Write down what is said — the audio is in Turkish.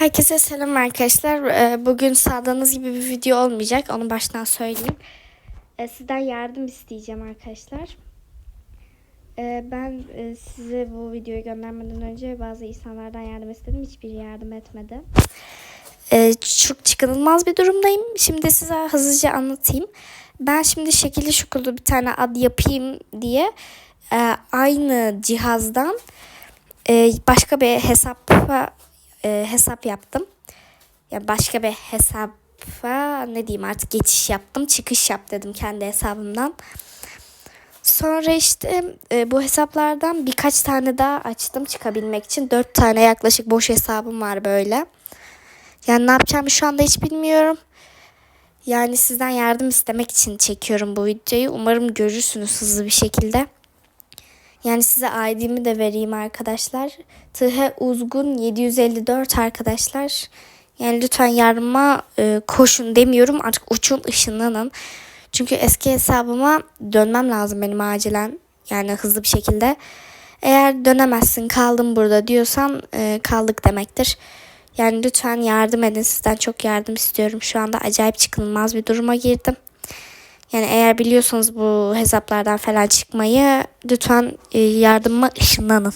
Herkese selam arkadaşlar. Ee, Bugün sağladığınız gibi bir video olmayacak. Onu baştan söyleyeyim. Ee, Sizden yardım isteyeceğim arkadaşlar. Ee, Ben e, size bu videoyu göndermeden önce bazı insanlardan yardım istedim. Hiçbiri yardım etmedi. Çok çıkınılmaz bir durumdayım. Şimdi size hızlıca anlatayım. Ben şimdi şekilli şukulu bir tane ad yapayım diye e, aynı cihazdan e, başka bir hesapa e, hesap yaptım. Ya başka bir hesaba ne diyeyim artık geçiş yaptım. Çıkış yap dedim kendi hesabımdan. Sonra işte e, bu hesaplardan birkaç tane daha açtım çıkabilmek için. Dört tane yaklaşık boş hesabım var böyle. Yani ne yapacağımı şu anda hiç bilmiyorum. Yani sizden yardım istemek için çekiyorum bu videoyu. Umarım görürsünüz hızlı bir şekilde. Yani size ID'mi de vereyim arkadaşlar. TH Uzgun 754 arkadaşlar. Yani lütfen yardıma e, koşun demiyorum. Artık uçun ışınlanın. Çünkü eski hesabıma dönmem lazım benim acilen. Yani hızlı bir şekilde. Eğer dönemezsin kaldım burada diyorsan e, kaldık demektir. Yani lütfen yardım edin. Sizden çok yardım istiyorum. Şu anda acayip çıkılmaz bir duruma girdim. Yani eğer biliyorsanız bu hesaplardan falan çıkmayı lütfen e, yardıma ışınlanın.